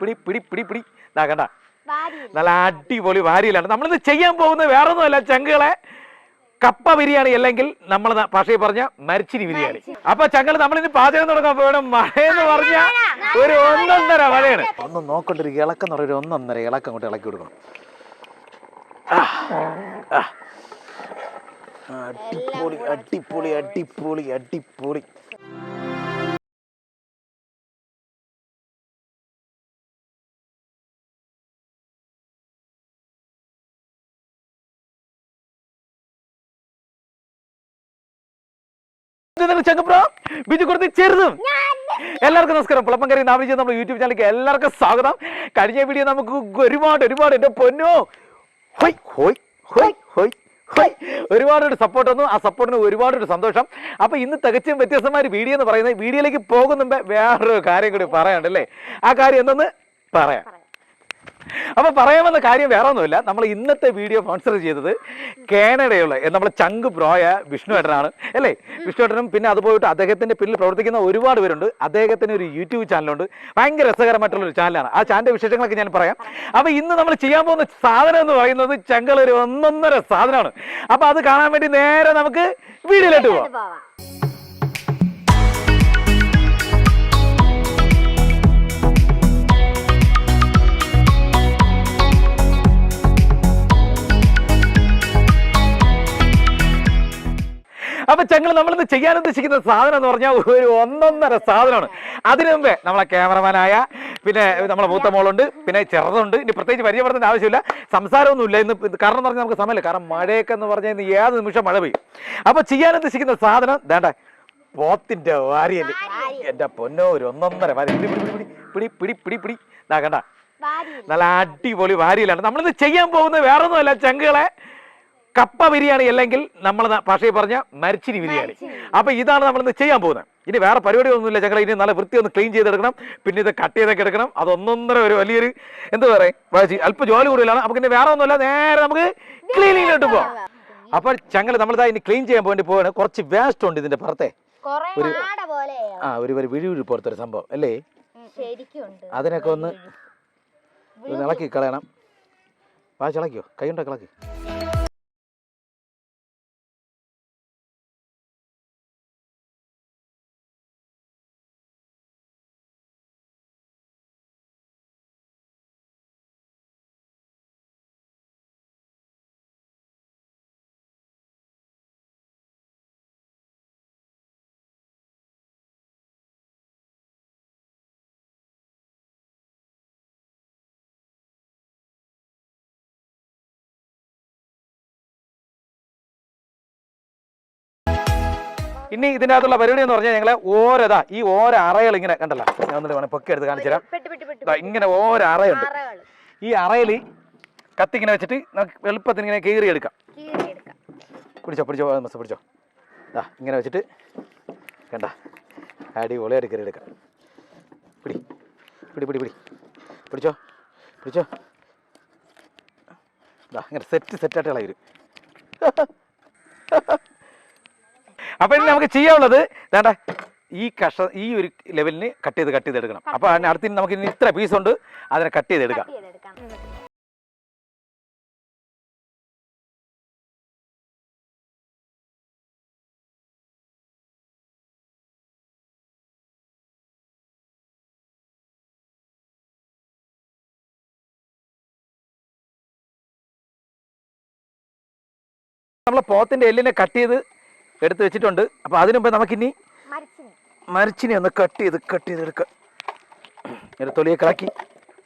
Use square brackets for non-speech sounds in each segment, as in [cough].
പിടി പിടി പിടി പിടി. ഇതാ കണ്ട. നല്ല അടിപൊളി വാരിയിലാണ്. നമ്മളിന്ന് ചെയ്യാൻ പോകുന്നത് വേറെ ഒന്നുമല്ല ചങ്കുകളെ. കപ്പ ബിരിയാണി അല്ലെങ്കിൽ നമ്മൾ ഭാഷയിൽ പറഞ്ഞ മരിച്ചിരി ബിരിയാണി. അപ്പൊ ചങ്ങൾ നമ്മളിന്ന് പാചകം തുടങ്ങാൻ പോകണം മഴയെന്ന് പറഞ്ഞ ഒരു ഒന്നൊന്നര മഴയാണ്. ഒന്ന് നോക്കണ്ട ഒരു ഇളക്കം എന്ന് പറയുന്ന ഒരു ഒന്നൊന്നര ഇളക്കം അങ്ങോട്ട് ഇളക്കി കൊടുക്കണം. അടിപൊളി അടിപൊളി അടിപൊളി അടിപൊളി. ബിജു കുറച്ച് ചെറുതും. എല്ലാവർക്കും നമസ്കാരം. പുളപ്പങ്കരി നാമിച്ച് നമ്മുടെ യൂട്യൂബ് ചാനലിലേക്ക് എല്ലാവർക്കും സ്വാഗതം. കഴിഞ്ഞ വീഡിയോ നമുക്ക് ഒരുപാട് ഒരുപാട് എന്റെ പൊന്നോ. ഹൊയ് ഹൊയ് ഹൊയ് ഹൊയ് ഒരുപാടൊരു ഒരുപാട് ഒരു സപ്പോർട്ട് വന്നു. ആ സപ്പോർട്ടിന് ഒരുപാടൊരു സന്തോഷം. അപ്പൊ ഇന്ന് തികച്ചും വ്യത്യസ്തമായ ഒരു വീഡിയോ എന്ന് പറയുന്നത് വീഡിയോയിലേക്ക് പോകുന്നുമ്പേ വേറൊരു കാര്യം കൂടി പറയാനുണ്ടല്ലേ ആ കാര്യം എന്തെന്ന് പറയാം. അപ്പൊ പറയാമെന്ന കാര്യം വേറെ ഒന്നുമില്ല നമ്മൾ ഇന്നത്തെ വീഡിയോ സ്പോൺസർ ചെയ്തത് കാനഡയുള്ള നമ്മളെ ചങ്ക് ബ്രോയ വിഷ്ണുവേട്ടനാണ് അല്ലേ? വിഷ്ണു ഏട്ടനും പിന്നെ അതുപോയിട്ട് അദ്ദേഹത്തിന്റെ പിന്നിൽ പ്രവർത്തിക്കുന്ന ഒരുപാട് പേരുണ്ട്. അദ്ദേഹത്തിന് ഒരു യൂട്യൂബ് ചാനലുണ്ട്. ഭയങ്കര രസകരമായിട്ടുള്ള ഒരു ചാനലാണ്. ആ ചാനലിന്റെ വിശേഷങ്ങളൊക്കെ ഞാൻ പറയാം. അപ്പോൾ ഇന്ന് നമ്മൾ ചെയ്യാൻ പോകുന്ന സാധനം എന്ന് പറയുന്നത് ചങ്കൾ ഒരു ഒന്നൊന്നര സാധനമാണ്. അപ്പോൾ അത് കാണാൻ വേണ്ടി നേരെ നമുക്ക് വീഡിയോയിലോട്ട് പോവാം. അപ്പൊ നമ്മൾ ഇന്ന് ചെയ്യാൻ ഉദ്ദേശിക്കുന്ന സാധനം എന്ന് പറഞ്ഞാൽ ഒരു ഒന്നൊന്നര സാധനമാണ്. അതിനു മുമ്പേ നമ്മളെ ക്യാമറമാനായ പിന്നെ നമ്മളെ മൂത്ത മോളുണ്ട് പിന്നെ ചെറുതുണ്ട്. ഇനി പ്രത്യേകിച്ച് പരിചയപ്പെടുത്തേണ്ട ആവശ്യമില്ല. സംസാരമൊന്നുമില്ല ഇന്ന് കാരണം എന്ന് പറഞ്ഞാൽ നമുക്ക് സമയമില്ല. കാരണം മഴയൊക്കെ എന്ന് പറഞ്ഞാൽ ഇന്ന് ഏത് നിമിഷം മഴ പെയ്യും. അപ്പൊ ചെയ്യാൻ ഉദ്ദേശിക്കുന്ന സാധനം വേണ്ട പോത്തിന്റെ വാരിയൽ എന്റെ പൊന്നോ ഒരു ഒന്നൊന്നര വാരി. പിടി പിടി പിടി പിടി പിടി പിടി പിടി. ഇതാ കണ്ട ഭാര്യയില്ല. നല്ല അടിപൊളി വാരിയിലാണ്. നമ്മളിന്ന് ചെയ്യാൻ പോകുന്നത് വേറെ ഒന്നുമല്ല ചങ്കുകളെ കപ്പ ബിരിയാണി അല്ലെങ്കിൽ നമ്മൾ ഭാഷയിൽ പറഞ്ഞ മരിച്ചിരി ബിരിയാണി. അപ്പൊ ഇതാണ് നമ്മൾ ഇന്ന് ചെയ്യാൻ പോകുന്നത്. ഇനി വേറെ പരിപാടി ഒന്നുമില്ല ഞങ്ങൾ ഇനി നല്ല വൃത്തി ഒന്ന് ക്ലീൻ ചെയ്തെടുക്കണം. പിന്നെ ഇത് കട്ട് ചെയ്തൊക്കെ എടുക്കണം. അത് ഒന്നൊന്നര ഒരു വലിയൊരു എന്താ പറയും വാശി. അല്പം ജോലി കൂടുതലാണ്. നമുക്ക് ഇനി വേറെ ഒന്നുമില്ല നേരെ നമുക്ക് ക്ലീനിങ്ങിലോട്ട് പോവാം. അപ്പോൾ ചങ്ങല നമ്മളിതാ ഇനി ക്ലീൻ ചെയ്യാൻ വേണ്ടി പോവാണ്. കുറച്ച് വേസ്റ്റ് ഉണ്ട് ഇതിന്റെ പുറത്തെ. ഒരു- ആ ഒരു ഒരു വിഴിവിഴി വിഴി പോലത്തെ ഒരു സംഭവം അല്ലേ? അതിനൊക്കെ ഒന്ന് ഇളക്കി കളയണം. വാശിളക്കിയോ കൈ ഉണ്ടോ ഇളക്കി. ഇനി ഇതിന്റെ അകത്തുള്ള പരിപാടി എന്ന് പറഞ്ഞാൽ ഞങ്ങളെ ഓരതാ ഈ ഓരോ അറകൾ ഇങ്ങനെ കണ്ടല്ലോ. ഞാൻ ഒന്നിട്ട് വേണം പൊക്കി എടുത്ത് കാണിച്ചു തരാം. ഇങ്ങനെ ഓരോ അറയുണ്ട്. ഈ അറയിൽ കത്തിങ്ങനെ വെച്ചിട്ട് നമുക്ക് എളുപ്പത്തിന് ഇങ്ങനെ കീറി എടുക്കാം. പിടിച്ചോ പിടിച്ചോ മസ് പിടിച്ചോ. ആ ഇങ്ങനെ വെച്ചിട്ട് കണ്ട അടിപൊളിയായിട്ട് കയറി എടുക്കാം. പിടി പിടി പിടി പിടി. പിടിച്ചോ പിടിച്ചോ. ദാ ഇങ്ങനെ സെറ്റ് സെറ്റായിട്ട് ഇളകി അപ്പം ഇനി നമുക്ക് ചെയ്യാനുള്ളത് വേണ്ട ഈ കഷ ഈ ഒരു ലെവലിന് കട്ട് ചെയ്ത് കട്ട് ചെയ്തെടുക്കണം അപ്പൊ അടുത്തിന് നമുക്ക് ഇനി ഇത്ര പീസ് ഉണ്ട് അതിനെ കട്ട് ചെയ്തെടുക്കാം നമ്മളെ പോത്തിന്റെ എല്ലിനെ കട്ട് ചെയ്ത് എടുത്ത് വെച്ചിട്ടുണ്ട്. അപ്പോൾ അതിനുമ്പ് നമുക്കിനി മരച്ചിനെ. ഒന്ന് കട്ട് ചെയ്ത് കട്ട് ചെയ്ത് എടുക്കാം. ഇങ്ങനെ തൊലിയെ കിളക്കി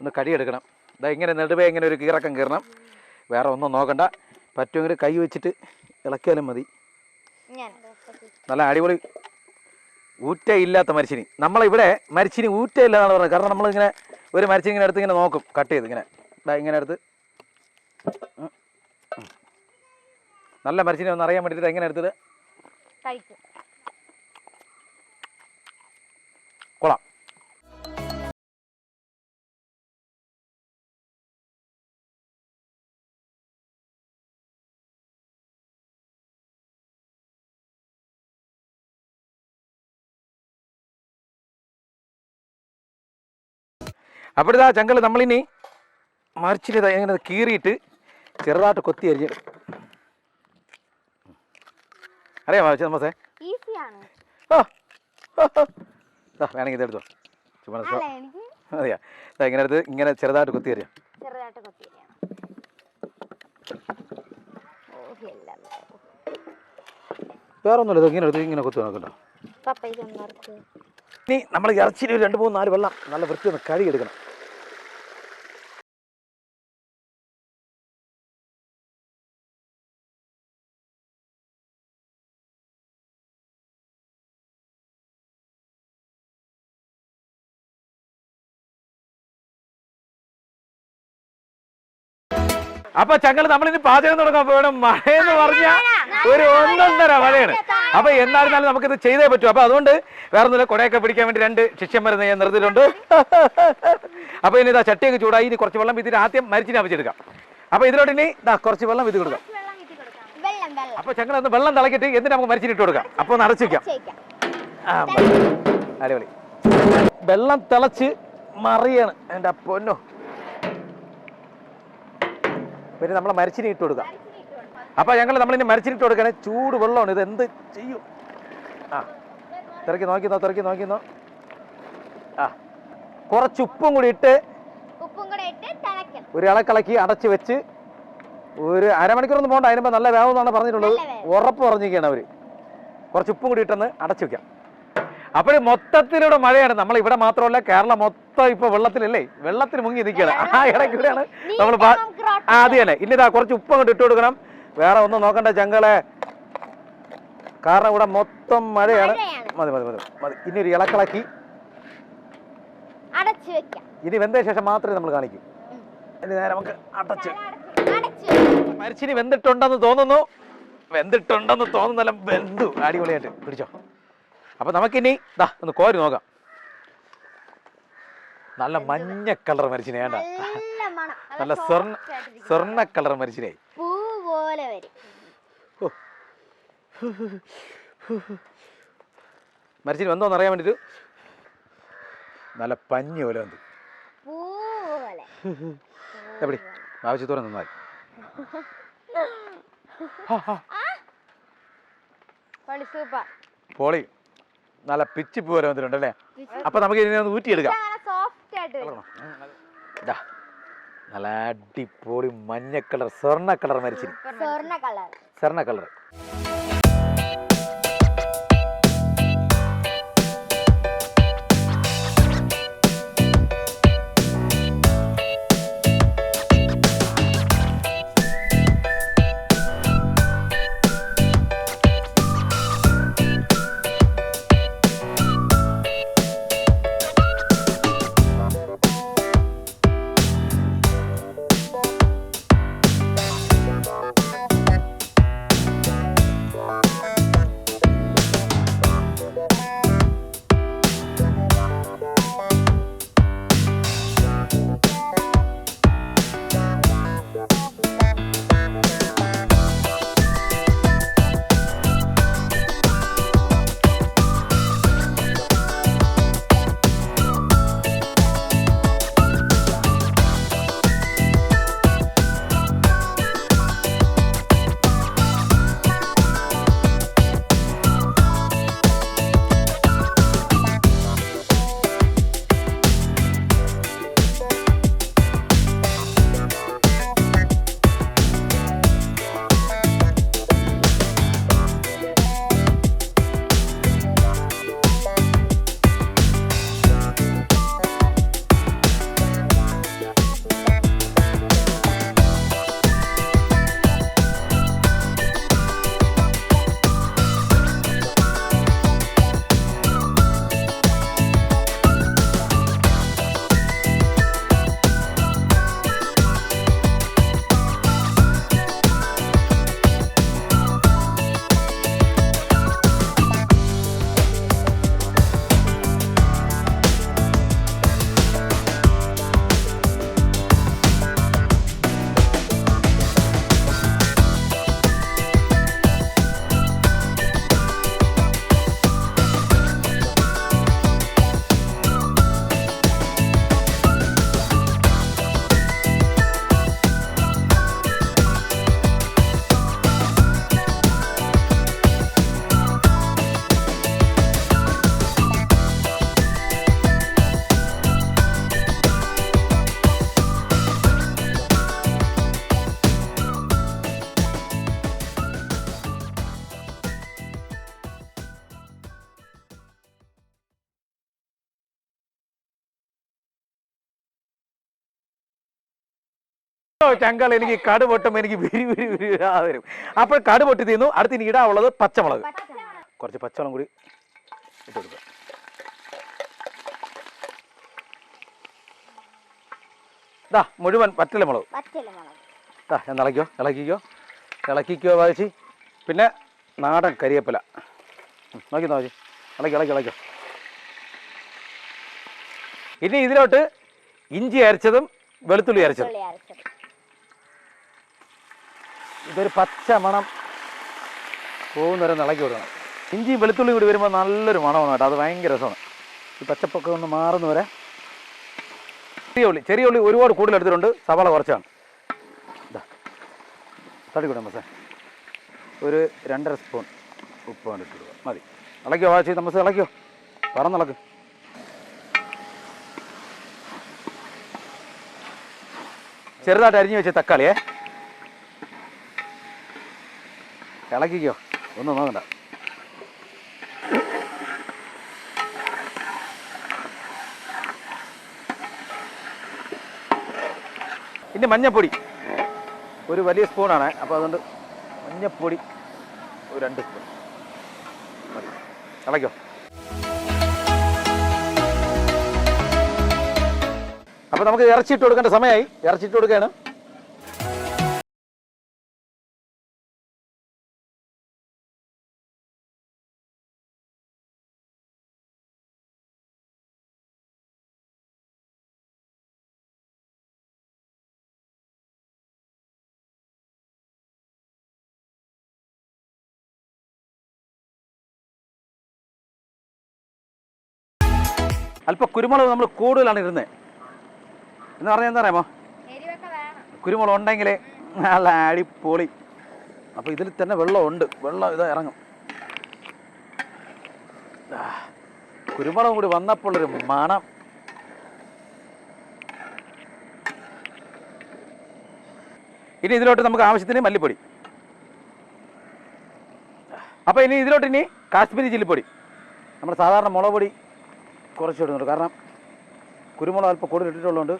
ഒന്ന് കടിയെടുക്കണം ഇതാ ഇങ്ങനെ നെടുവേ ഇങ്ങനെ ഒരു കീറക്കം കീറണം. വേറെ ഒന്നും നോക്കണ്ട. പറ്റുമെങ്കിൽ കൈ വെച്ചിട്ട് ഇളക്കിയാലും മതി. നല്ല അടിപൊളി ഊറ്റ ഇല്ലാത്ത മരിച്ചിനി. നമ്മളിവിടെ മരിച്ചിനി ഊറ്റ ഇല്ലാന്നാണ് പറഞ്ഞത്. കാരണം നമ്മളിങ്ങനെ ഒരു മരിച്ചിനി ഇങ്ങനെ എടുത്ത് ഇങ്ങനെ നോക്കും. കട്ട് ചെയ്ത് ഇങ്ങനെ. ഇതാ ഇങ്ങനെ എടുത്ത്. നല്ല മരിച്ചിനി ഒന്ന് അറിയാൻ വേണ്ടിയിട്ട് എങ്ങനെ എടുത്തത്. കഴിക്കും. കൊള്ളാം. അപ്പോഴിതാ ചങ്കൾ നമ്മളിനി മറിച്ചിട്ട് ഇങ്ങനെ കീറിയിട്ട് ചെറുതായിട്ട് കൊത്തി അരിഞ്ഞ് അറിയാമോ ഈസിയാണ്. ഓ വേണമെങ്കിൽ ഇതെടുത്തോ ചുമ്മാ അല്ല എനിക്ക് അതെയാ ഇങ്ങനെ എടുത്ത് ഇങ്ങനെ ചെറുതായിട്ട് കൊത്തി അറിയാം ചെറുതായിട്ട് കൊത്തി വേറെ ഒന്നുമില്ല ഇങ്ങനെ എടുത്ത് ഇങ്ങനെ കൊത്തി നോക്കണ്ടോ ഇനി നമ്മൾ ഇറച്ചിയിൽ ഒരു രണ്ട് മൂന്ന് നാല് വെള്ളം നല്ല വൃത്തി ഒന്ന് കഴുകി എടുക്കണം അപ്പൊ ചങ്ങൾ നമ്മളിനി പാചകം തുടങ്ങാൻ പോകണം എന്ന് പറഞ്ഞ ഒരു ഒന്നൊന്നര മഴയാണ്. അപ്പൊ എന്നായിരുന്നാലും നമുക്കിത് ചെയ്തേ പറ്റൂ. അപ്പൊ അതുകൊണ്ട് വേറെ ഒന്നുമില്ല കുടയൊക്കെ പിടിക്കാൻ വേണ്ടി രണ്ട് ശിഷ്യന്മാരെ ഞാൻ നിർത്തിയിട്ടുണ്ട്. [laughs] അപ്പൊ ഇനി ഇതാ ചട്ടിയൊക്കെ ചൂടായി ഇനി കുറച്ച് വെള്ളം ഇതിന് ആദ്യം മരിച്ചിന് അപ്പിച്ചെടുക്കാം അപ്പൊ ഇതിലോട്ട് ഇനി ഇതാ കുറച്ച് വെള്ളം ഇത് കൊടുക്കാം. അപ്പൊ ചങ്ങൾ ഒന്ന് വെള്ളം തിളക്കിട്ട് എന്നിട്ട് നമുക്ക് മരിച്ചിട്ട് കൊടുക്കാം. അപ്പൊ ഒന്ന് അടച്ചു വെക്കാം. ആ. അടിപൊളി. വെള്ളം തിളച്ച് മറിയാണ്. എന്റെ പൊന്നോ. പിന്നെ നമ്മൾ മരച്ചിനി ഇട്ട് കൊടുക്കാം. അപ്പോൾ ഞങ്ങൾ നമ്മളിനി ഇട്ട് കൊടുക്കണേ. ചൂട് വെള്ളമാണ്. ഇത് എന്ത് ചെയ്യും? ആ തിരക്കി നോക്കിന്നോ തിരക്കി നോക്കിന്നോ ആ കുറച്ച് ഉപ്പും കൂടി ഇട്ട് ഒരു ഇളക്കിളക്കി അടച്ച് വെച്ച് ഒരു അരമണിക്കൂറൊന്നും പോകണ്ട അതിനുമ്പോൾ നല്ല വേവെന്നാണ് പറഞ്ഞിട്ടുള്ളത്. ഉറപ്പ് പറഞ്ഞിരിക്കുകയാണ് അവർ കുറച്ച് ഉപ്പും കൂടി ഇട്ടെന്ന് അടച്ചു വെക്കാം. അപ്പോൾ മൊത്തത്തിലൂടെ മഴയാണ്. നമ്മൾ ഇവിടെ മാത്രമല്ല കേരളം മൊത്തം ഇപ്പൊ വെള്ളത്തിലല്ലേ? വെള്ളത്തിൽ മുങ്ങി നിൽക്കുകയാണ് ആ ഇടയ്ക്കൂടെയാണ് നമ്മൾ ആ അത് തന്നെ. ഇന്നിതാ കുറച്ച് ഉപ്പ് അങ്ങോട്ട് ഇട്ട് കൊടുക്കണം. വേറെ ഒന്നും നോക്കണ്ട ചങ്കളെ. കാരണം ഇവിടെ മൊത്തം മഴയാണ്. മതി മതി മതി മതി. ഇനി ഒരു ഇളക്കിളക്കി ഇനി വെന്ത ശേഷം മാത്രമേ നമ്മൾ കാണിക്കൂ. ഇനി നേരെ നമുക്ക് അടച്ച്. മരിച്ചിനി വെന്തിട്ടുണ്ടെന്ന് തോന്നുന്നു. വെന്തിട്ടുണ്ടെന്ന് തോന്നുന്നല്ല വെന്തു. അടിപൊളിയായിട്ട്. പിടിച്ചോ. അപ്പൊ നമുക്കിനി ദാ ഒന്ന് കോരി നോക്കാം. നല്ല മഞ്ഞ കളർ മരിച്ചിനെ വേണ്ട നല്ല സ്വർണ സ്വർണ കളർ മരിച്ചിനായി പൂ പോലെ വരും. മരിച്ചിന് വെന്തോന്ന് അറിയാൻ വേണ്ടിട്ട്? നല്ല പഞ്ഞി പോലെ വന്നു. എവിടെ? ആവശ്യത്തോടെ നന്നായി പൊളി. സൂപ്പർ പിച്ച് പൂ വരെ വന്നിട്ടുണ്ട് അല്ലേ? അപ്പൊ നമുക്ക് ഇതിനെ ഒന്ന് ഊറ്റിയെടുക്കാം. ദാ, നല്ല അടിപൊളി മഞ്ഞ കളർ സ്വർണ കളർ മരിച്ചിന് സ്വർണ കളർ. ചങ്കൾ എനിക്ക് കടു പൊട്ടും എനിക്ക് വിരി വിരി വിരി വരും അപ്പോൾ കടു പൊട്ടി തീർന്നു അടുത്ത് ഇനി ഇടാവുള്ളത് പച്ചമുളക് പച്ചമുളക്. കുറച്ച് പച്ചവളം കൂടി ഇട്ട് കൊടുക്കുക. ഇതാ മുഴുവൻ പറ്റല മുളക്. ഇതാ എന്ന് ഇളക്കിയോ ഇളക്കിക്കോ ഇളക്കിക്കോ വായിച്ച് പിന്നെ നാടൻ കരിയപ്പില. നോക്കി നോക്കി. ഇളക്കി ഇളക്കി ഇളക്കോ ഇനി ഇതിലോട്ട് ഇഞ്ചി അരച്ചതും. വെളുത്തുള്ളി അരച്ചത്. ഇതൊരു പച്ച മണം പോകുന്നവരെ ഇളക്കി വിടണം. ഇഞ്ചിയും വെളുത്തുള്ളി കൂടി വരുമ്പോൾ നല്ലൊരു മണമാണ് കേട്ടോ. അത് ഭയങ്കര രസമാണ്. ഈ പച്ചപ്പൊക്കെ ഒന്ന് മാറുന്നവരെ. ചെറിയ ഉള്ളി ചെറിയ ഉള്ളി ഒരുപാട് കൂടുതൽ എടുത്തിട്ടുണ്ട്. സവാള കുറച്ചാണ്. ഇതാ തടിക്കൂടാ മസേ ഒരു രണ്ടര സ്പൂൺ ഉപ്പ് കൊണ്ട് ഇട്ടിടുക. മതി. ഇളക്കിയോ വാച്ചി തമസ് ഇളക്കിയോ പറന്നിളക്ക് ചെറുതായിട്ട് അരിഞ്ഞു വെച്ച തക്കാളിയേ. ഇളക്കിക്കോ. ഒന്നും നോക്കണ്ട. ഇനി മഞ്ഞപ്പൊടി. ഒരു വലിയ സ്പൂണാണ്. അപ്പോൾ അതുകൊണ്ട് മഞ്ഞപ്പൊടി ഒരു രണ്ട് സ്പൂൺ. ഇളക്കോ. അപ്പോൾ നമുക്ക് ഇറച്ചിട്ട് കൊടുക്കേണ്ട സമയമായി. ഇറച്ചിട്ട് കൊടുക്കുകയാണ്. അല്പം കുരുമുളക് നമ്മൾ കൂടുതലാണ് ഇരുന്നത് എന്ന് പറഞ്ഞാൽ എന്താ പറയാമോ കുരുമുളക് ഉണ്ടെങ്കിൽ നല്ല അടിപൊളി. അപ്പോൾ ഇതിൽ തന്നെ വെള്ളമുണ്ട് വെള്ളം ഇത് ഇറങ്ങും. കുരുമുളക് കൂടി വന്നപ്പോഴൊരു മണം. ഇനി ഇതിലോട്ട് നമുക്ക് ആവശ്യത്തിന് മല്ലിപ്പൊടി. അപ്പോൾ ഇനി ഇതിലോട്ട് ഇനി കാശ്മീരി ചില്ലിപ്പൊടി. നമ്മുടെ സാധാരണ മുളക് പൊടി കുറച്ച് ഇടുന്നുണ്ട്. കാരണം കുരുമുളക് അല്പം കൂടുതൽ ഇട്ടിട്ടുള്ളതുകൊണ്ട്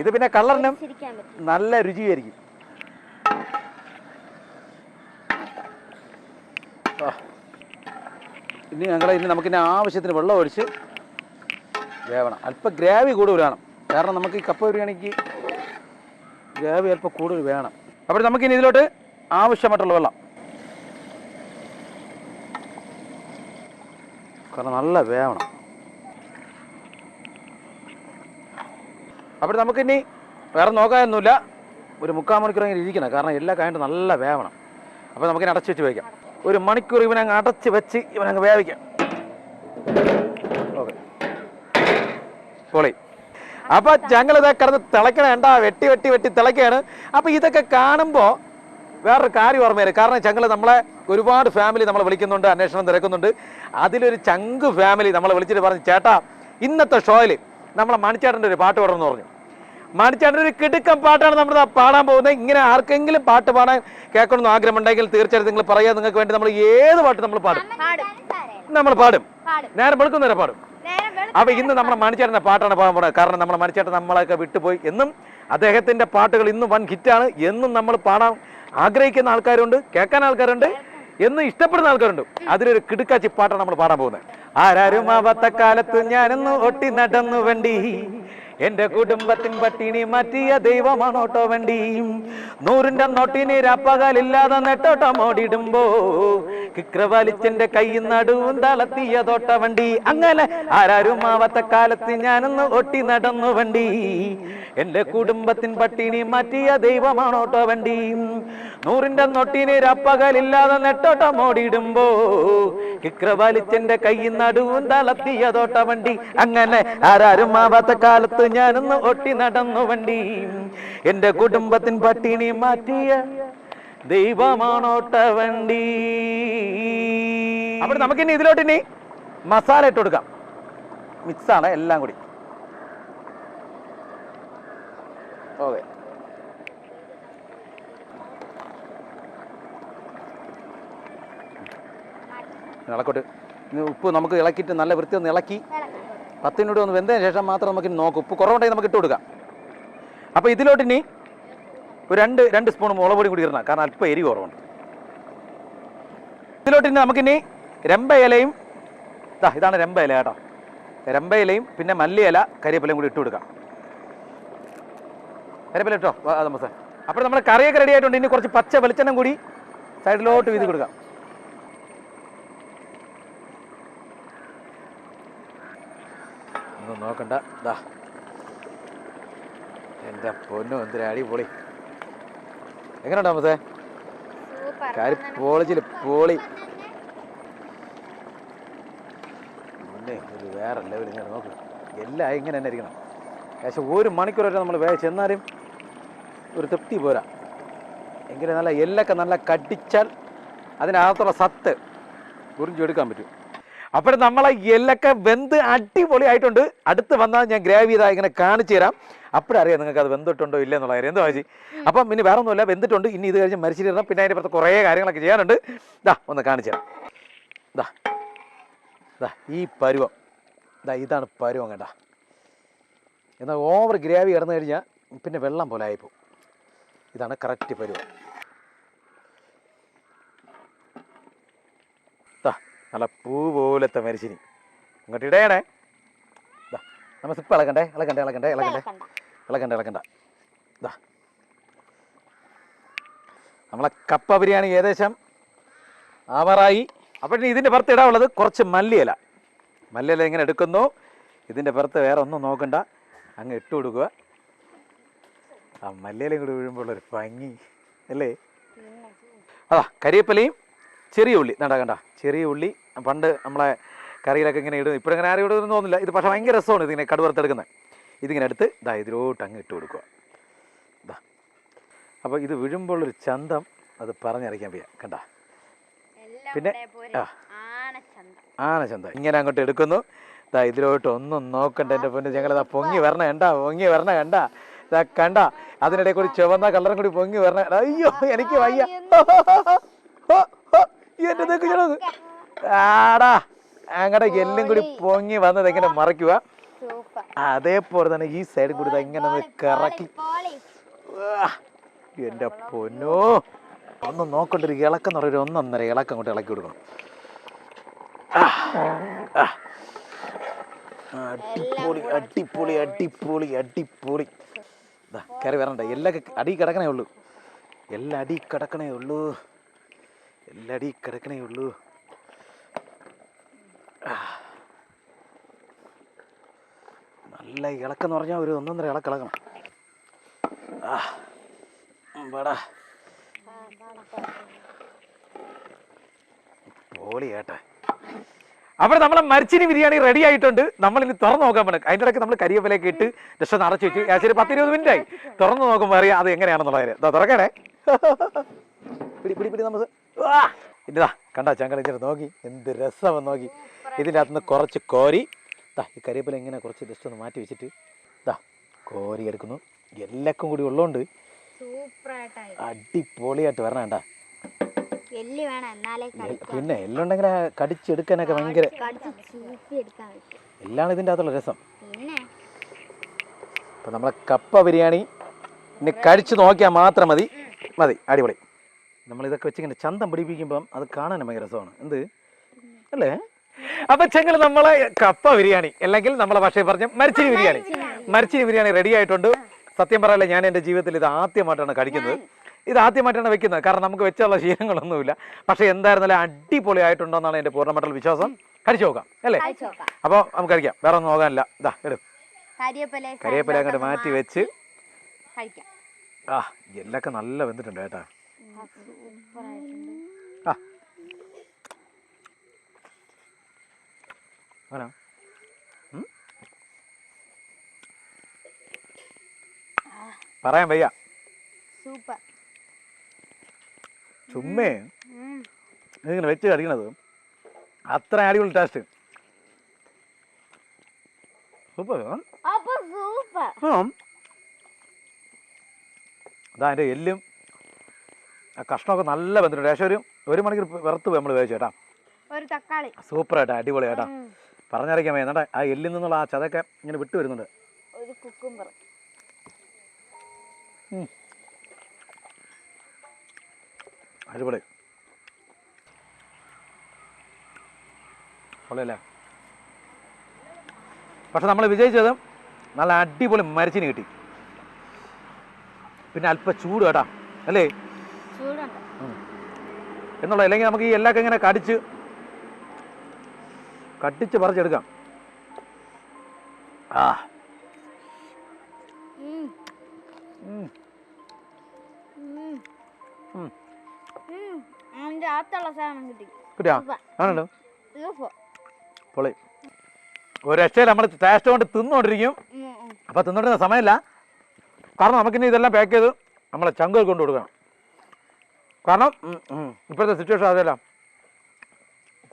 ഇത് പിന്നെ കളറിനും നല്ല രുചിയായിരിക്കും. ഇനി ഞങ്ങളെ ഇനി നമുക്കിനി ആവശ്യത്തിന് വെള്ളം ഒഴിച്ച് വേവണം. അല്പം ഗ്രാവി കൂടുതൽ വേണം കാരണം നമുക്ക് ഈ കപ്പ ബിരിയാണിക്ക് ഗ്രാവി അല്പം കൂടുതൽ വേണം. അപ്പോൾ നമുക്കിനി ഇതിലോട്ട് ആവശ്യമായിട്ടുള്ള വെള്ളം. കാരണം നല്ല വേവണം. അപ്പോൾ നമുക്കിനി വേറെ നോക്കാനൊന്നുമില്ല. ഒരു മുക്കാൽ മണിക്കൂർ ഇങ്ങനെ ഇരിക്കണം. കാരണം എല്ലാ കാര്യം നല്ല വേവണം. അപ്പോൾ നമുക്കിനി അടച്ചു വെച്ച് വയ്ക്കാം ഒരു മണിക്കൂർ ഇവനങ്ങ് അടച്ച് വെച്ച് ഇവനങ്ങ് വേവിക്കാം. ഓക്കെ. പൊളി. അപ്പോൾ ഞങ്ങളിത് കിടന്ന് തിളയ്ക്കണം എന്താ വെട്ടി വെട്ടി വെട്ടി തിളയ്ക്കുകയാണ് അപ്പോൾ ഇതൊക്കെ കാണുമ്പോൾ വേറൊരു കാര്യം ഓർമ്മ കാരണം ഞങ്ങൾ നമ്മളെ ഒരുപാട് ഫാമിലി നമ്മളെ വിളിക്കുന്നുണ്ട് അന്വേഷണം തിരക്കുന്നുണ്ട്. അതിലൊരു ചങ്ക് ഫാമിലി നമ്മളെ വിളിച്ചിട്ട് പറഞ്ഞു ചേട്ടാ ഇന്നത്തെ ഷോയിൽ നമ്മളെ മണിച്ചേട്ടന്റെ ഒരു പാട്ട് പാടണമെന്ന് പറഞ്ഞു. മണിച്ചേട്ടന്റെ ഒരു കിടുക്കം പാട്ടാണ് നമ്മൾ പാടാൻ പോകുന്നത്. ഇങ്ങനെ ആർക്കെങ്കിലും പാട്ട് പാടാൻ കേൾക്കണമെന്ന് ആഗ്രഹം ഉണ്ടെങ്കിൽ തീർച്ചയായിട്ടും നിങ്ങൾ പറയാം നിങ്ങൾക്ക് വേണ്ടി നമ്മൾ ഏത് പാട്ട് നമ്മൾ പാടും? പാടും നമ്മൾ പാടും. പാടും. നേരം വെളുക്കുന്ന പാടും. നേരം പാടും അപ്പൊ ഇന്ന് നമ്മുടെ മണിച്ചേട്ടന്റെ പാട്ടാണ് പാടാൻ പോകുന്നത്. കാരണം നമ്മുടെ മണിച്ചേട്ടൻ നമ്മളെയൊക്കെ വിട്ടുപോയി. എന്നും അദ്ദേഹത്തിന്റെ പാട്ടുകൾ ഇന്നും വൻ ഹിറ്റാണ്. എന്നും നമ്മൾ പാടാൻ ആഗ്രഹിക്കുന്ന ആൾക്കാരുണ്ട് കേൾക്കാൻ ആൾക്കാരുണ്ട് എന്ന് ഇഷ്ടപ്പെടുന്ന ആൾക്കാരുണ്ട്. അതിലൊരു കിടുക്കാച്ചി പാട്ടാണ് നമ്മൾ പാടാൻ പോകുന്നത്. ആരാരും ആവാത്ത കാലത്ത് ഞാനെന്ന് ഒട്ടി നടന്നു വണ്ടി. എന്റെ കുടുംബത്തിൻ പട്ടിണി മാറ്റിയ ദൈവമാണോട്ടോ വണ്ടി. നൂറിന്റെ നോട്ടിന് രാപ്പകലില്ലാതെ നെട്ടോട്ടം ഓടിടുമ്പോ കിക്രവാലിച്ചെന്റെ കൈ നടുവും തളത്തിയ തോട്ട വണ്ടി. അങ്ങനെ ആരാരും ആവാത്ത കാലത്ത് ഞാനൊന്ന് ഒട്ടി നടന്നു വണ്ടി. എന്റെ കുടുംബത്തിൻ പട്ടിണി മാറ്റിയ ദൈവമാണോട്ടോ വണ്ടി. നൂറിന്റെ നോട്ടിനി രാപ്പകലില്ലാതെ നെട്ടോട്ടം ഓടിടുമ്പോ കിക്രവാലിച്ചെന്റെ കൈയിൽ നടുവും തളത്തിയ തോട്ട വണ്ടി അങ്ങനെ ആരാരും ആവാത്ത കാലത്ത് ഞാനൊന്ന് ഒട്ടി നടന്നു വണ്ടി. എന്റെ കുടുംബത്തിൻ പട്ടിണി മാറ്റിയ ദൈവമാണോട്ട വണ്ടി. അപ്പോൾ നമുക്കിനി ഇതിലോട്ട് ഇനി മസാല ഇട്ട് കൊടുക്കാം. മിക്സാണ് എല്ലാം കൂടി. ഓക്കെ ഇളക്കോട്ട് ഇനി ഉപ്പ് നമുക്ക് ഇളക്കിയിട്ട് നല്ല വൃത്തി ഒന്ന് ഇളക്കി. പത്ത് മിനിറ്റ് ഒന്ന് വെന്തതിന് ശേഷം മാത്രം നമുക്ക് നോക്കും. ഉപ്പ് കുറവുണ്ടെങ്കിൽ നമുക്ക് ഇട്ട് കൊടുക്കാം. അപ്പോൾ ഇതിലോട്ട് ഇനി ഒരു രണ്ട് രണ്ട് സ്പൂൺ മുളക് പൊടി കൂടി ഇടണം. കാരണം അല്പം എരി കുറവുണ്ട്. ഇതിലോട്ട് ഇനി നമുക്കിനി രമ്പ ഇലയും ഇതാ ഇതാണ് രമ്പ ഇല കേട്ടോ. രമ്പ ഇലയും പിന്നെ മല്ലി ഇല കരിവേപ്പിലയും കൂടി ഇട്ട് കൊടുക്കാം. കരിവേപ്പില ഇട്ടോ? നമുക്ക്. അപ്പോൾ നമ്മുടെ കറിയൊക്കെ റെഡി ആയിട്ടുണ്ട്. ഇനി കുറച്ച് പച്ച വെളിച്ചെണ്ണം കൂടി സൈഡിലോട്ട് വീതി കൊടുക്കാം. ഒന്നും നോക്കണ്ട. ഇതാ എന്റെ പൊന്നു എന്തൊരു അടിപൊളി. എങ്ങനെയുണ്ട് അമ്മത്തെ കാര്യം പോളിച്ചിൽ പോളി. മുന്നേ ഒരു വേറെ ലെവൽ ഇങ്ങനെ നോക്ക്. എല്ലാം ഇങ്ങനെ തന്നെ ഇരിക്കണം. ഏകദേശം ഒരു മണിക്കൂർ വരെ നമ്മൾ വേഗം ചെന്നാലും ഒരു തൃപ്തി പോരാ. എങ്കിലും നല്ല എല്ലൊക്കെ നല്ല കടിച്ചാൽ അതിനകത്തുള്ള സത്ത് ഉറിഞ്ചെടുക്കാൻ പറ്റും. അപ്പോൾ നമ്മളെ എല്ലൊക്കെ വെന്ത് അടിപൊളിയായിട്ടുണ്ട്. അടുത്ത് വന്നാൽ ഞാൻ ഗ്രേവി ഇതാ ഇങ്ങനെ കാണിച്ചു തരാം. അപ്പോഴറിയാം നിങ്ങൾക്ക് അത് വെന്തിട്ടുണ്ടോ ഇല്ല എന്നുള്ള കാര്യം എന്താ ചേച്ചി അപ്പം ഇനി വേറെ ഒന്നുമില്ല വെന്തിട്ടുണ്ട്. ഇനി ഇത് കഴിഞ്ഞ് മരിച്ചിരുന്നാൽ പിന്നെ അതിന്റെ പുറത്ത് കുറേ കാര്യങ്ങളൊക്കെ ചെയ്യാനുണ്ട്. ഇതാ ഒന്ന് കാണിച്ചു തരാം. ഇതാ ഇതാ ഈ പരുവം. ഇതാ ഇതാണ് പരുവം കേട്ടാ എന്നാൽ ഓവർ ഗ്രേവി കിടന്നു കഴിഞ്ഞാൽ പിന്നെ വെള്ളം പോലെ ആയിപ്പോവും. ഇതാണ് കറക്റ്റ് പരുവം. നല്ല പൂ പോലത്തെ മരിച്ചിനി. ഇങ്ങോട്ട് ഇടയണേ. നമ്മൾ സിപ്പ് ഇളക്കണ്ടേ ഇളക്കണ്ടേ ഇളക്കണ്ടേ ഇളക്കണ്ടേ ഇളക്കണ്ട ഇളക്കണ്ട ഇതാ നമ്മളെ കപ്പ ബിരിയാണി ഏകദേശം ആവറായി. അപ്പോൾ ഇതിന്റെ പുറത്ത് ഇടാനുള്ളത് കുറച്ച് മല്ലിയില. മല്ലിയില ഇങ്ങനെ എടുക്കുന്നു. ഇതിന്റെ പുറത്ത് വേറെ ഒന്നും നോക്കണ്ട. അങ്ങ് ഇട്ട് കൊടുക്കുക. ആ മല്ലിയിലയും കൂടി വീഴുമ്പോൾ ഒരു ഭംഗി. അല്ലേ? അതാ കരിയപ്പലയും ചെറിയ ഉള്ളി. കണ്ട കണ്ട. ചെറിയ ഉള്ളി പണ്ട് നമ്മളെ കറിയിലൊക്കെ ഇങ്ങനെ ഇടും ഇപ്പോഴങ്ങനെ ആരും ഇടുന്നു തോന്നുന്നില്ല. ഇത് പക്ഷേ ഭയങ്കര രസമാണ് ഇതിങ്ങനെ കടുവറുത്തെടുക്കുന്നത്. ഇതിങ്ങനെ എടുത്ത് ഇതാ ഇതിലോട്ട് അങ്ങ് ഇട്ട് കൊടുക്കുക. ഇതാ അപ്പോൾ ഇത് വീഴുമ്പോഴൊരു ചന്തം അത് പറഞ്ഞറിയിക്കാൻ വയ്യ. കണ്ട? പിന്നെ ആ. ആനച്ചന്തം. ഇങ്ങനെ അങ്ങോട്ട് എടുക്കുന്നു. ഇതാ ഇതിലോട്ട് ഒന്നും നോക്കണ്ട എന്റെ പൊന്ന് ഞങ്ങൾ ഇതാ പൊങ്ങി വരണ കണ്ട? പൊങ്ങി വരണ കണ്ട? ഇതാ കണ്ട? അതിനിടയിൽ കൂടി ചുവന്ന കളറും കൂടി പൊങ്ങി വരണ. അയ്യോ എനിക്ക് വയ്യ. എന്റെ നെക്ക് ചെറുത്. ആടാ അങ്ങടെ എല്ലാം കൂടി പൊങ്ങി വന്നത് എങ്ങനെ മറയ്ക്കുക സൂപ്പർ. അതേപോലെ തന്നെ ഈ സൈഡിൽ കൂടി ഇങ്ങനെ കറക്കി. എന്റെ പൊന്നോ. ഒന്ന് നോക്കണ്ട ഒരു ഇളക്കം എന്ന് പറയുന്നത് ഒന്നൊന്നര ഇളക്കം അങ്ങോട്ട് ഇളക്കി കൊടുക്കണം. അടിപൊളി അടിപൊളി അടിപൊളി അടിപൊളി. കയറി വരണ്ട. എല്ലാം അടി കിടക്കണേ ഉള്ളൂ. എല്ലാ അടി കിടക്കണേ ഉള്ളൂ. എല്ലാ അടി കിടക്കണേ ഉള്ളൂ. നല്ല ഇളക്കെന്ന് പറഞ്ഞാൽ ഒരു ഒന്നൊന്നര ഇളക്കിളക്കണം ആ. വേടാ. പോളി ഏട്ടെ അപ്പോൾ നമ്മളെ മരിച്ചിനി ബിരിയാണി റെഡി ആയിട്ടുണ്ട്. നമ്മൾ ഇനി തുറന്നു നോക്കാൻ പറ്റും അതിന്റെ ഇടയ്ക്ക് നമ്മൾ കരിയപ്പിലേക്ക് ഇട്ട് രസം നിറച്ച് വെച്ചു. ഏകദേശം പത്ത് ഇരുപത് മിനിറ്റ് ആയി. തുറന്നു നോക്കുമ്പോൾ അറിയാം അത് എങ്ങനെയാണെന്നുള്ള കാര്യം. തുറക്കണേ. [laughs] പിടി പിടി പിടി നമുക്ക്. ഇതാ കണ്ട ചങ്കളിച്ചിട്ട് നോക്കി. എന്ത് രസമെന്ന് നോക്കി. ഇതിന്റെ അകത്തുനിന്ന് കുറച്ച് കോരി ദാ ഈ കരിവേപ്പില ഇങ്ങനെ കുറച്ച് ജസ്റ്റ് ഒന്ന് മാറ്റി വെച്ചിട്ട് ദാ കോരി എടുക്കുന്നു. എല്ലാവർക്കും കൂടി ഉള്ളതുകൊണ്ട് അടിപൊളിയായിട്ട് വരണം കേട്ടാ പിന്നെ എല്ലാം ഉണ്ടെങ്കിൽ കടിച്ചെടുക്കാനൊക്കെ ഭയങ്കര എല്ലാം ഇതിന്റെ അകത്തുള്ള രസം അപ്പം നമ്മളെ കപ്പ ബിരിയാണി ഇനി കഴിച്ച് നോക്കിയാൽ മാത്രം മതി. മതി അടിപൊളി. നമ്മളിതൊക്കെ വെച്ച് ഇങ്ങനെ ചന്തം പിടിപ്പിക്കുമ്പം അത് കാണാനും ഭയങ്കര രസമാണ്. എന്ത്? അല്ലേ? അപ്പൊ ചെങ്ങൾ നമ്മളെ കപ്പ ബിരിയാണി അല്ലെങ്കിൽ നമ്മളെ ഭാഷയിൽ പറഞ്ഞ മരിച്ചിരി ബിരിയാണി. മരിച്ചിരി. ബിരിയാണി റെഡി ആയിട്ടുണ്ട്. സത്യം പറയല്ല ഞാൻ എന്റെ ജീവിതത്തിൽ ഇത് ആദ്യമായിട്ടാണ് കഴിക്കുന്നത്. ഇത് ആദ്യമായിട്ടാണ് വെക്കുന്നത്. കാരണം നമുക്ക് വെച്ചുള്ള ശീലങ്ങളൊന്നുമില്ല. പക്ഷെ എന്തായിരുന്നാലും അടിപൊളി ആയിട്ടുണ്ടോന്നാണ് എന്റെ പൂർണമായിട്ടുള്ള വിശ്വാസം. കഴിച്ചു നോക്കാം അല്ലേ? അപ്പോൾ നമുക്ക് കഴിക്കാം. വേറെ ഒന്നും നോക്കാനില്ല. ഇതാ എടു. കരിയപ്പല അങ്ങോട്ട് മാറ്റി വെച്ച്. ആ എല്ലൊക്കെ നല്ല വെന്തിട്ടുണ്ട് കേട്ടാ. സൂപ്പറായിട്ടുണ്ട് ഉം? പറയാൻ വയ്യ. സൂപ്പർ. ചുമ്മേ. ഇങ്ങനെ വെച്ച് കഴിക്കണത് അത്ര അടിപൊളി ടേസ്റ്റ് സൂപ്പർ സൂപ്പർ. അതാ അതിന്റെ എല്ലും ആ കഷ്ണമൊക്കെ നല്ല വെന്തിട്ടുണ്ട്. ഏകദേശം ഒരു ഒരു മണിക്കൂർ വെറുത്ത് പോയി നമ്മൾ വേവിച്ചു കേട്ടാ. ഒരു തക്കാളി. സൂപ്പറായിട്ടാ അടിപൊളി ആയിട്ടാ. പറഞ്ഞറിയിക്കാൻ വയ്യ. എന്നിട്ട് ആ എല്ലിൽ നിന്നുള്ള ആ ചതക്കെ ഇങ്ങനെ വിട്ടു വരുന്നുണ്ട്. ഒരു കുക്കുംബർ അടിപൊളി. കൊള്ളല്ലേ പക്ഷെ നമ്മൾ വിജയിച്ചത് നല്ല അടിപൊളി മരിച്ചിന് കിട്ടി. പിന്നെ അല്പം ചൂട് കേട്ടാ. അല്ലേ? എന്നുള്ള അല്ലെങ്കിൽ നമുക്ക് ഈ എല്ലാം ഇങ്ങനെ കടിച്ച് കട്ടിച്ച് പറിച്ചെടുക്കാം. ആ. ആണല്ലോ പൊളി. ഒരു രക്ഷയിൽ നമ്മൾ ടേസ്റ്റ് കൊണ്ട് തിന്നുകൊണ്ടിരിക്കും. അപ്പോൾ തിന്നിട്ടുന്ന സമയമില്ല. കാരണം നമുക്കിനി ഇതെല്ലാം പാക്ക് ചെയ്ത് നമ്മളെ ചങ്കുകൾ കൊണ്ടു കൊടുക്കണം. കാരണം ഇപ്പോഴത്തെ സിറ്റുവേഷൻ അതല്ല.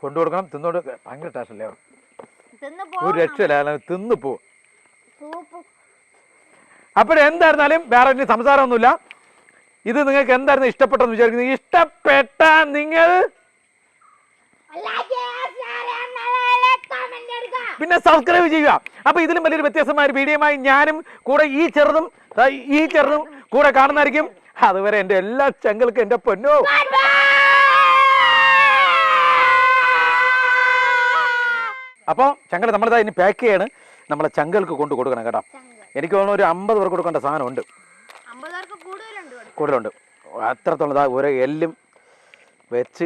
കൊണ്ടുകൊടുക്കണം തിന്നോട് ഭയങ്കര ടേസ്റ്റ് അല്ലേ? ഒരു. രക്ഷയില്ല തിന്നു പോകും അപ്പോൾ അപ്പോഴെന്തായിരുന്നാലും വേറെ ഇനി സംസാരമൊന്നുമില്ല. ഇത് നിങ്ങൾക്ക് എന്തായിരുന്നു ഇഷ്ടപ്പെട്ടെന്ന് വിചാരിക്കുന്നത് ഇഷ്ടപ്പെട്ട നിങ്ങൾ. പിന്നെ സബ്സ്ക്രൈബ് ചെയ്യുക. അപ്പൊ ഇതിലും വലിയൊരു വ്യത്യസ്തമായ വീഡിയോ ഞാനും കൂടെ ഈ ചെറുതും ഈ ചെറുതും കൂടെ കാണുന്നതായിരിക്കും. അതുവരെ എന്റെ എല്ലാ ചങ്ങൾക്കും എന്റെ പൊന്നോ. അപ്പോൾ ചങ്ങൾ നമ്മളിതാ ഇനി പാക്ക് ചെയ്യാണ്. നമ്മളെ ചങ്കൾക്ക് കൊണ്ടു കൊടുക്കണം കേട്ടോ. എനിക്ക് തോന്നുന്നു ഒരു അമ്പത് പേർക്ക് കൊടുക്കേണ്ട സാധനമുണ്ട്. കൂടുതലുണ്ട് കൂടുതലുണ്ട്. അത്രത്തോളം ഇതാ ഓരോ എല്ലും വെച്ച്.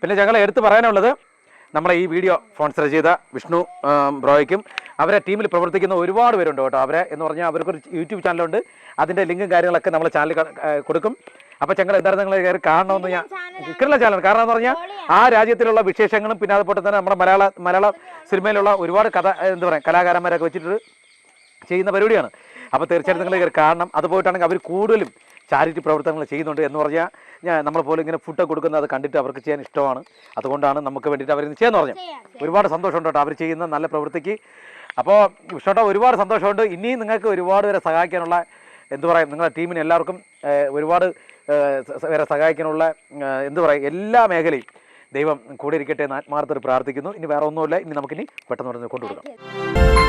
പിന്നെ ഞങ്ങൾ എടുത്ത് പറയാനുള്ളത് നമ്മളെ ഈ വീഡിയോ സ്പോൺസർ ചെയ്ത വിഷ്ണു ബ്രോയ്ക്കും അവരെ ടീമിൽ പ്രവർത്തിക്കുന്ന ഒരുപാട് പേരുണ്ട് കേട്ടോ അവരെ എന്ന് പറഞ്ഞാൽ അവർക്കൊരു യൂട്യൂബ് ചാനലുണ്ട്. അതിന്റെ ലിങ്കും കാര്യങ്ങളൊക്കെ നമ്മളെ ചാനലിൽ കൊടുക്കും. അപ്പോൾ ഞങ്ങൾ എന്തായാലും നിങ്ങൾ കയറി കാണണമെന്ന് ഞാൻ കിട്ടുന്ന ചാനൽ കാരണം എന്ന് പറഞ്ഞാൽ ആ രാജ്യത്തിലുള്ള വിശേഷങ്ങളും പിന്നെ അതുപോലെ തന്നെ നമ്മുടെ മലയാള മലയാള സിനിമയിലുള്ള ഒരുപാട് കഥ എന്താ പറയുക കലാകാരന്മാരൊക്കെ വെച്ചിട്ട് ചെയ്യുന്ന പരിപാടിയാണ്. അപ്പോൾ തീർച്ചയായിട്ടും നിങ്ങൾ കയറി കാണണം. അത് പോയിട്ടാണെങ്കിൽ അവർ കൂടുതലും ചാരിറ്റി പ്രവർത്തനങ്ങൾ ചെയ്യുന്നുണ്ട് എന്ന് പറഞ്ഞാൽ ഞാൻ നമ്മൾ പോലും ഇങ്ങനെ ഫുഡ് കൊടുക്കുന്നത് അത് കണ്ടിട്ട് അവർക്ക് ചെയ്യാൻ ഇഷ്ടമാണ്. അതുകൊണ്ടാണ് നമുക്ക് വേണ്ടിയിട്ട് അവരിന്ന് ചെയ്യാന്ന് പറഞ്ഞു ഒരുപാട് സന്തോഷമുണ്ട് കേട്ടോ. അവർ ചെയ്യുന്ന നല്ല പ്രവൃത്തിക്ക്. അപ്പോൾ വിഷ്ണോട്ടോ ഒരുപാട് സന്തോഷമുണ്ട്. ഇനിയും നിങ്ങൾക്ക് ഒരുപാട് പേരെ സഹായിക്കാനുള്ള എന്തു പറയാം നിങ്ങളുടെ ടീമിന് എല്ലാവർക്കും ഒരുപാട് വരെ പേരെ സഹായിക്കാനുള്ള എന്ത് പറയും എല്ലാ മേഖലയും ദൈവം കൂടെ ഇരിക്കട്ടെ എന്ന് ആത്മാർത്ഥത്തിൽ പ്രാർത്ഥിക്കുന്നു. ഇനി വേറെ ഒന്നുമില്ല. ഇനി നമുക്കിനി പെട്ടെന്ന് പറഞ്ഞ് കൊണ്ടുകൊടുക്കാം.